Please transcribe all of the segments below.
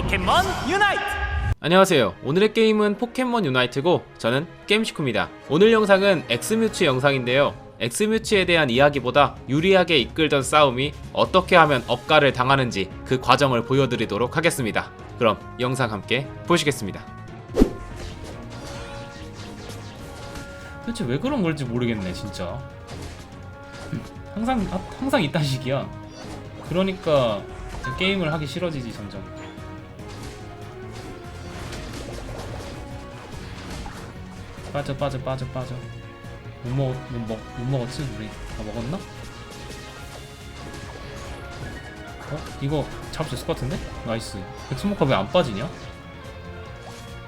포켓몬 유나이트 안녕하세요. 오늘의 게임은 포켓몬 유나이트고 저는 게임시쿠입니다. 오늘 영상은 엑스뮤츠 영상인데요. 엑스뮤츠에 대한 이야기보다 유리하게 이끌던 싸움이 어떻게 하면 업가를 당하는지 그 과정을 보여드리도록 하겠습니다. 그럼 영상 함께 보시겠습니다. 도대체 왜 그런 걸지 모르겠네 진짜. 항상 항상 이딴 식이야. 그러니까 게임을 하기 싫어지지 점점. 빠져 빠져 빠져 빠져 못 먹, 못, 먹, 못 먹었지 우리 다 먹었나? 어? 이거 잡을 수 있을 것 같은데? 나이스 백스모카 왜안 빠지냐?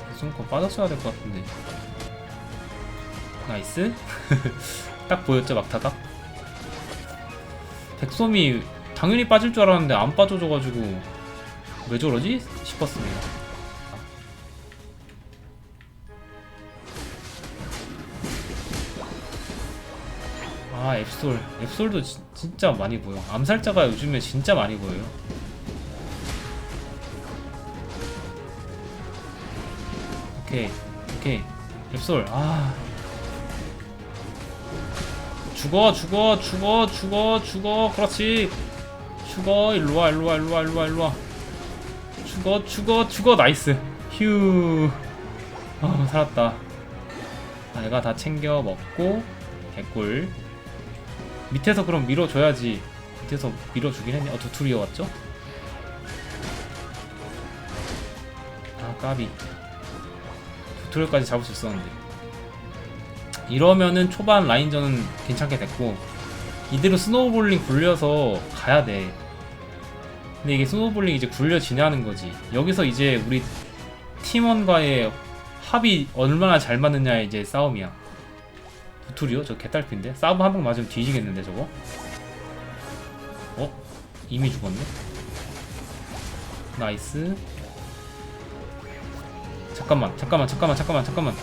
백스모카 빠졌어야 될 것 같은데 나이스 딱 보였죠 막타가? 백솜이 당연히 빠질 줄 알았는데 안 빠져줘가지고 왜 저러지? 싶었습니다 아 앱솔. 앱솔도 지- 진짜 많이 보여. 암살자가 요즘에 진짜 많이 보여요. 오케이. 오케이. 앱솔. 아. 죽어 죽어 죽어 죽어 죽어. 그렇지. 죽어. 일로와 일로와 일로와 일로와 일로와. 죽어 죽어 죽어. 나이스. 휴. 아, 살았다. 아, 내가 다 챙겨 먹고 개꿀 밑에서 그럼 밀어줘야지. 밑에서 밀어주긴 했네. 어 두투리어 왔죠? 아 까비. 두투리어까지 잡을 수 있었는데. 이러면은 초반 라인전은 괜찮게 됐고 이대로 스노우볼링 굴려서 가야 돼. 근데 이게 스노우볼링 이제 굴려 지나는 거지. 여기서 이제 우리 팀원과의 합이 얼마나 잘 맞느냐의 이제 싸움이야 두툴이요? 저 개딸핀데? 사브 한방 맞으면 뒤지겠는데 저거? 어? 이미 죽었네? 나이스 잠깐만 잠깐만 잠깐만 잠깐만 잠깐만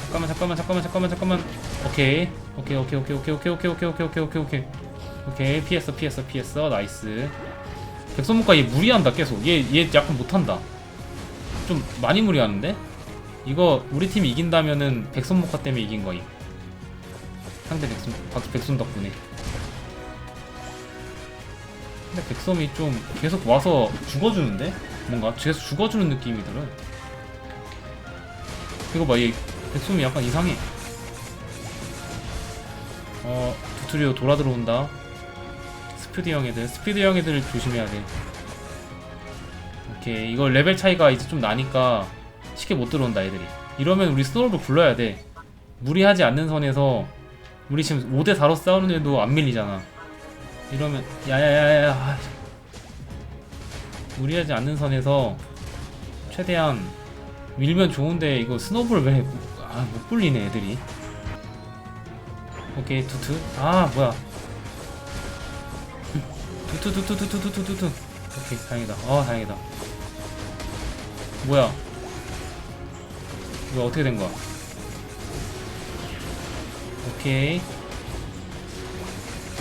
잠깐만 잠깐만 잠깐만 잠깐만 잠깐만 오케이 오케이 오케이 오케이 오케이 오케이 오케이 오케이 오케이 오케이 오케이 오케이 피했어 피했어 피했어 나이스 백선목가 얘 무리한다 계속 얘 얘 약간 못한다 좀 많이 무리하는데? 이거 우리 팀이 이긴다면은 백선목화 때문에 이긴 거임. 상대 백선 박 백선 덕분에. 근데 백섬이 좀 계속 와서 죽어주는데 뭔가 계속 죽어주는 느낌이 들어. 이거 봐, 얘 백섬이 약간 이상해. 어 두트리오 돌아 들어온다. 스피드 형 애들, 스피드 형 애들 조심해야 돼. 오케이, 이거 레벨 차이가 이제 좀 나니까 쉽게 못 들어온다 애들이. 이러면 우리 스노우볼 굴러야 돼. 무리하지 않는 선에서 우리 지금 5대4로 싸우는데도 안 밀리잖아. 이러면 야야야야 아, 무리하지 않는 선에서 최대한 밀면 좋은데 이거 스노우볼 왜못 불리네 애들이. 오케이 투투. 아 뭐야. 투투 투투 투투 투투 투투. 오케이 다행이다. 어 다행이다. 뭐야 이거 어떻게 된 거야? 오케이.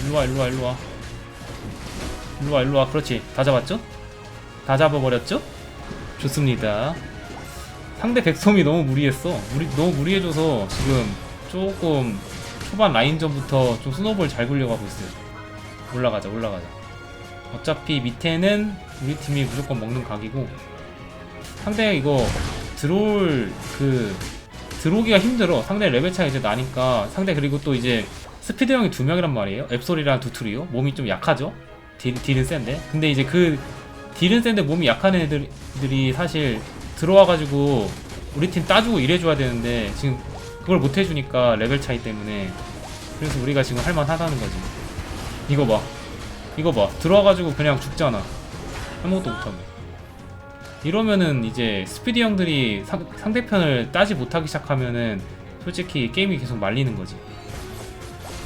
일로와, 일로와, 일로와. 일로와, 일로와. 그렇지. 다 잡았죠? 다 잡아버렸죠? 좋습니다. 상대 백솜이 너무 무리했어. 무리, 너무 무리해줘서 지금 조금 초반 라인전부터 좀 스노볼 잘 굴려가고 있어요. 올라가자, 올라가자. 어차피 밑에는 우리 팀이 무조건 먹는 각이고 상대 이거 들어올 그 들어오기가 힘들어. 상대 레벨 차이 이제 나니까. 상대 그리고 또 이제 스피드 형이 두 명이란 말이에요. 앱솔이랑 두투리오 몸이 좀 약하죠? 딜, 딜은 센데. 근데 이제 그 딜은 센데 몸이 약한 애들이 사실 들어와가지고 우리 팀 따주고 이래줘야 되는데 지금 그걸 못 해주니까 레벨 차이 때문에 그래서 우리가 지금 할만하다는 거지. 이거 봐. 이거 봐. 들어와가지고 그냥 죽잖아. 아무것도 못하고 이러면은 이제 스피디 형들이 상, 상대편을 따지 못하기 시작하면은 솔직히 게임이 계속 말리는 거지.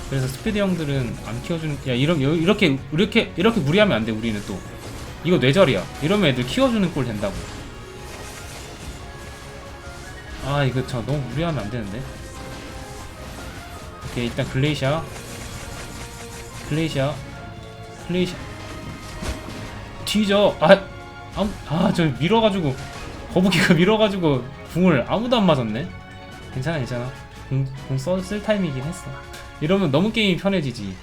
그래서 스피디 형들은 안 키워주는 야 이런 여- 이렇게 이렇게 이렇게 무리하면 안 돼 우리는 또 이거 뇌절이야. 이러면 애들 키워주는 꼴 된다고. 아 이거 저 너무 무리하면 안 되는데. 오케이 일단 글레이샤 글레이샤 글레이샤 뒤져 아 아무 아저 밀어가지고 거북이가 밀어가지고 궁을 아무도 안 맞았네. 괜찮아 괜찮아. 궁궁쓸 타임이긴 했어. 이러면 너무 게임이 편해지지.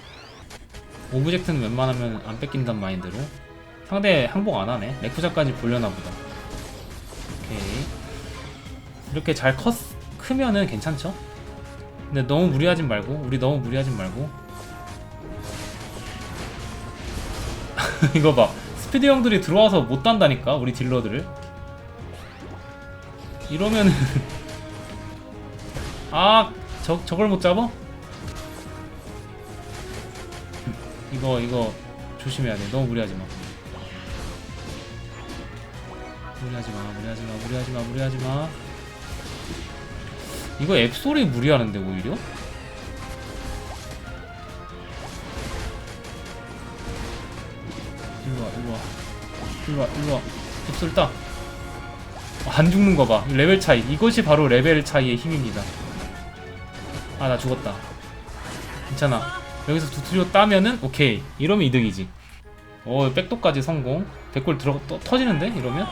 오브젝트는 웬만하면 안 뺏긴단 마인드로. 상대 항복 안 하네. 레쿠자까지 보려나 보다. 오케이. 이렇게 잘 컸, 크면은 괜찮죠? 근데 너무 무리하진 말고, 우리 너무 무리하진 말고. 이거 봐. 스피드 형들이 들어와서 못 단다니까, 우리 딜러들을. 이러면은. 아, 저, 저걸 못 잡아? 이거, 이거 조심해야 돼. 너무 무리하지 마. 무리하지 마, 무리하지 마, 무리하지 마, 무리하지 마. 이거 앱소리 무리하는데 오히려? 일로 와, 일로 와, 일로 와, 일로 와. 앱소리 따. 어, 안 죽는 거 봐. 레벨 차이. 이것이 바로 레벨 차이의 힘입니다. 아, 나 죽었다. 괜찮아. 여기서 두트리오 따면은 오케이. 이러면 2등이지. 어, 백도까지 성공. 백골 들어 또, 터지는데 이러면?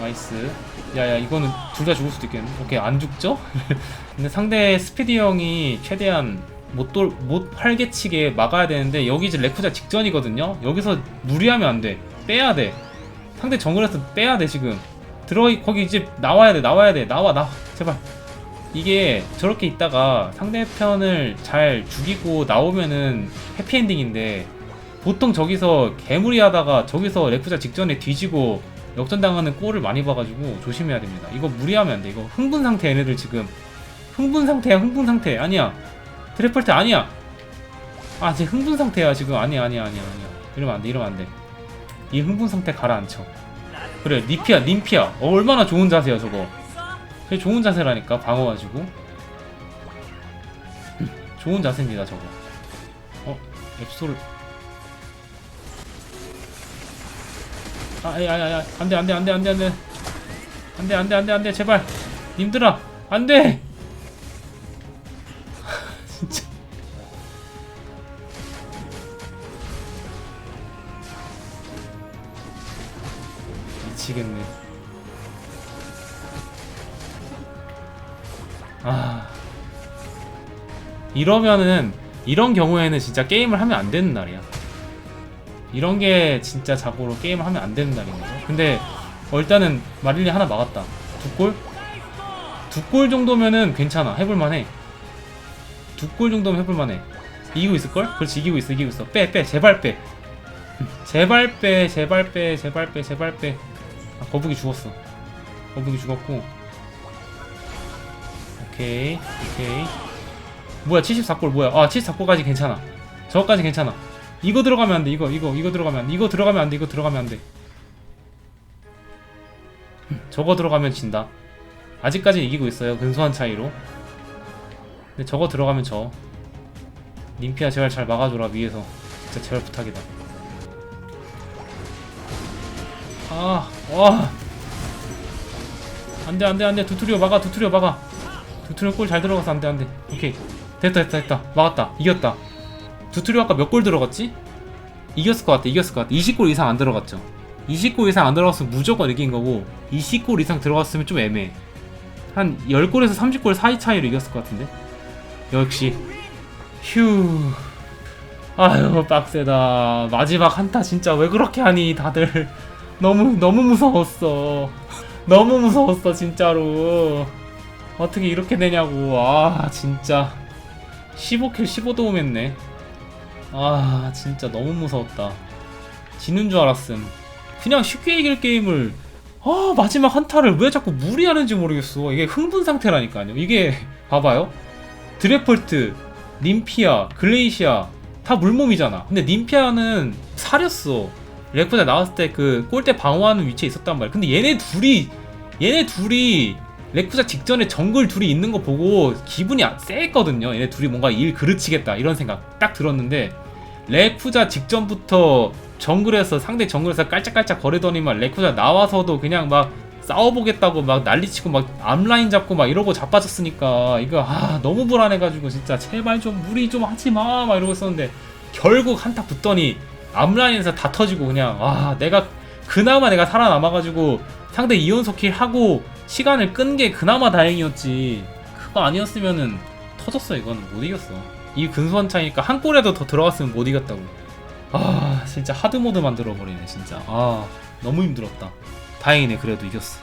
나이스. 야야 이거는 둘 다 죽을 수도 있겠는데. 오케이 안 죽죠? 근데 상대 스피디 형이 최대한 못 돌 못 활개치게 막아야 되는데 여기 이제 레쿠자 직전이거든요. 여기서 무리하면 안 돼. 빼야 돼. 상대 정글에서 빼야 돼 지금. 들어 거기 이제 나와야 돼 나와야 돼 나와 나 제발. 이게 저렇게 있다가 상대편을 잘 죽이고 나오면은 해피엔딩인데 보통 저기서 개무리 하다가 저기서 레쿠자 직전에 뒤지고 역전당하는 꼴을 많이 봐가지고 조심해야 됩니다. 이거 무리하면 안 돼. 이거 흥분 상태 얘네들 지금 흥분 상태야 흥분 상태 아니야 트래플트 아니야! 아, 제 흥분 상태야, 지금. 아니야, 아니야, 아니야, 아니야. 이러면 안 돼, 이러면 안 돼. 이 흥분 상태 가라앉혀. 그래, 니피야, 님피야. 어, 얼마나 좋은 자세야, 저거. 그게 좋은 자세라니까, 방어 가지고. 좋은 자세입니다, 저거. 어, 앱솔. 아, 야, 아, 아, 안 돼, 안 돼, 안 돼, 안 돼, 안 돼. 안 돼, 안 돼, 안 돼, 안 돼, 제발. 님들아, 안 돼! 아 이러면은 이런 경우에는 진짜 게임을 하면 안 되는 날이야 이런 게 진짜 자고로 게임을 하면 안 되는 날인 거죠. 근데 어, 일단은 마릴리 하나 막았다. 두 골? 두 골 정도면은 괜찮아. 해볼만해. 두 골 정도면 해볼만해. 이기고 있을걸? 그렇지, 이기고 있어, 이기고 있어. 빼, 빼, 제발 빼. 제발 빼, 제발 빼, 제발 빼, 제발 빼. 아, 거북이 죽었어. 거북이 죽었고. 오케이, 오케이. 뭐야, 74골 뭐야? 아, 74골까지 괜찮아. 저거까지 괜찮아. 이거 들어가면 안 돼. 이거 이거 이거 들어가면 안 돼. 이거 들어가면 안 돼. 이거 들어가면 안 돼. 저거 들어가면 진다. 아직까지 이기고 있어요. 근소한 차이로. 근데 저거 들어가면 져. 님피아 제발 잘 막아줘라 위에서. 진짜 제발 부탁이다. 아, 와. 안돼 안돼 안돼 두트리오 막아 두트리오 막아. 두트리오 골 잘 들어가서 안돼 안돼. 오케이. 됐다 됐다 됐다. 막았다. 이겼다. 두트리오 아까 몇 골 들어갔지? 이겼을 것 같아 이겼을 것 같아. 20골 이상 안 들어갔죠. 20골 이상 안 들어갔으면 무조건 이긴 거고 20골 이상 들어갔으면 좀 애매해. 한 10골에서 30골 사이 차이로 이겼을 것 같은데? 역시. 휴. 아유 빡세다. 마지막 한타 진짜 왜 그렇게 하니 다들. 너무 너무 무서웠어. 너무 무서웠어 진짜로 어떻게 이렇게 되냐고. 아 진짜. 15킬 15도움 했네. 아 진짜 너무 무서웠다. 지는 줄 알았음. 그냥 쉽게 이길 게임을 아 마지막 한타를 왜 자꾸 무리하는지 모르겠어. 이게 흥분 상태라니까요. 이게 봐봐요. 드래폴트 님피아 글레이시아 다 물몸이잖아. 근데 님피아는 사렸어. 레코자 나왔을 때 그 골대 방어하는 위치에 있었단 말이야. 근데 얘네 둘이 얘네 둘이 레쿠자 직전에 정글 둘이 있는 거 보고 기분이 아- 쎄했거든요. 얘네 둘이 뭔가 일 그르치겠다 이런 생각 딱 들었는데 레쿠자 직전부터 정글에서 상대 정글에서 깔짝깔짝 거리더니만 레쿠자 나와서도 그냥 막 싸워보겠다고 막 난리치고 막 앞라인 잡고 막 이러고 자빠졌으니까 이거 아 너무 불안해가지고 진짜 제발 좀 무리 좀 하지 마 막 이러고 있었는데 결국 한타 붙더니 앞라인에서 다 터지고 그냥 아 내가 그나마 내가 살아남아가지고 상대 이연속 킬 하고 시간을 끈 게 그나마 다행이었지. 그거 아니었으면은 터졌어 이거는. 못 이겼어. 이 근소한 차이니까 한 골에도 더 들어갔으면 못 이겼다고. 아 진짜 하드모드 만들어 버리네 진짜. 아 너무 힘들었다. 다행이네 그래도 이겼어